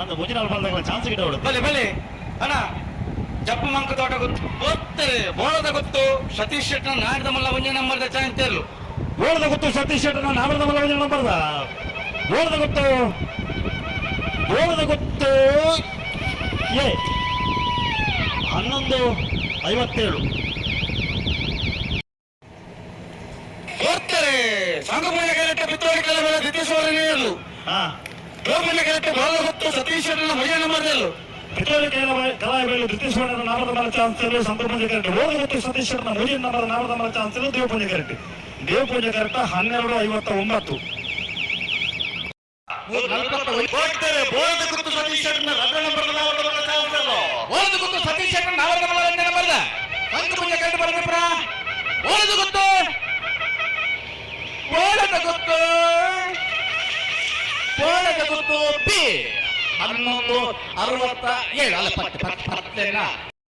ಅಂತ ಮುಂಚಿನ ಬಂದಾಗ ಚಾನ್ಸ್ ಗಿಡ ಬಲೆ ಬಲೆ ಅಣ್ಣ ಜಪ್ಪ ಮಂಕ ತೋಟ ಗೊತ್ತು ಗೊತ್ತರೆ ಬೋಳದ ಗೊತ್ತು. ಸತೀಶ್ ಶೆಟ್ಟರ್ ನಾಡಿದ ಮಲ್ಲ ಒಂಜೆ ನಂಬರ್ದ ತೆರಲು ಓಡದ ಗೊತ್ತು ಸತೀಶ್ ಶೆಟ್ಟರ್ ನಾಡಿದ ಮಲ್ಲ ನಂಬರ್ದ ಓಡದ ಗೊತ್ತು. ಓಡದ ಗೊತ್ತು. ಏ ಹನ್ನೊಂದು ಐವತ್ತೇಳು. ಗೊತ್ತರೆ. ಸಂಗಮೂಲ ಕರೆಕ್ಟ್ ಪಿತ್ತೋಳಿ ಕಲಬಲ ದಿತ್ತೇಶ್ವರ ಹೇಳಲು ಹಾ. ಗೋಪುರ ಬಾಲ ಬೋಳದ ಸತೀಶ್ವರನ ಒಂಜೆ ನಂಬರ್ದಲ್ಲೂ ಪಿತೋಳಿ ಕಲಾಯಿಗಳು ಬ್ರಿಟಿಷ್ ವರ್ಣದ ನಾಮದ ಮರ ಚಾನ್ಸಲ್ ಸಂತಪುಂಜ ಕರೆಕ್ಟ್. ಓಡದ ಗೊತ್ತು ಸತೀಶ್ ಶೆಟ್ಟರ್ನ ಮುಜಿನ ನಂಬರ್ ನಾಮದ ಮರ ಚಾನ್ಸಲ್ ದೇವಪೂಜೆ ಕರೆಕ್ಟ್. ದೇವಪೂಜೆ ಕರೆಕ್ಟ್ ಹನ್ನೆರಡು ಐವತ್ತ ಒಂಬತ್ತು ಗೊತ್ತರೆ ಬೋಳದ ಗೊತ್ತು ನಂಬರ್ ಶೆಟ್ಟರ್ನ ರದ್ದ ನಂಬರ್ದ ನಾಮದ ಮಲ್ಲ ಚಾನ್ಸ್ ಅಲ್ಲೋ ಬೋಳದ ಗೊತ್ತು ಸತೀಶ್ ಶೆಟ್ಟರ್ ನಾಮದ ಮಲ್ಲ ಬೋಳದ ಗೊತ್ತು ಬಿ ಹನ್ನೊಂದು ಅರವತ್ತ ಏಳು. ಅಲ್ಲ ಪತ್ತೆ ಪತ್ತೆ ಪತ್ತೆನ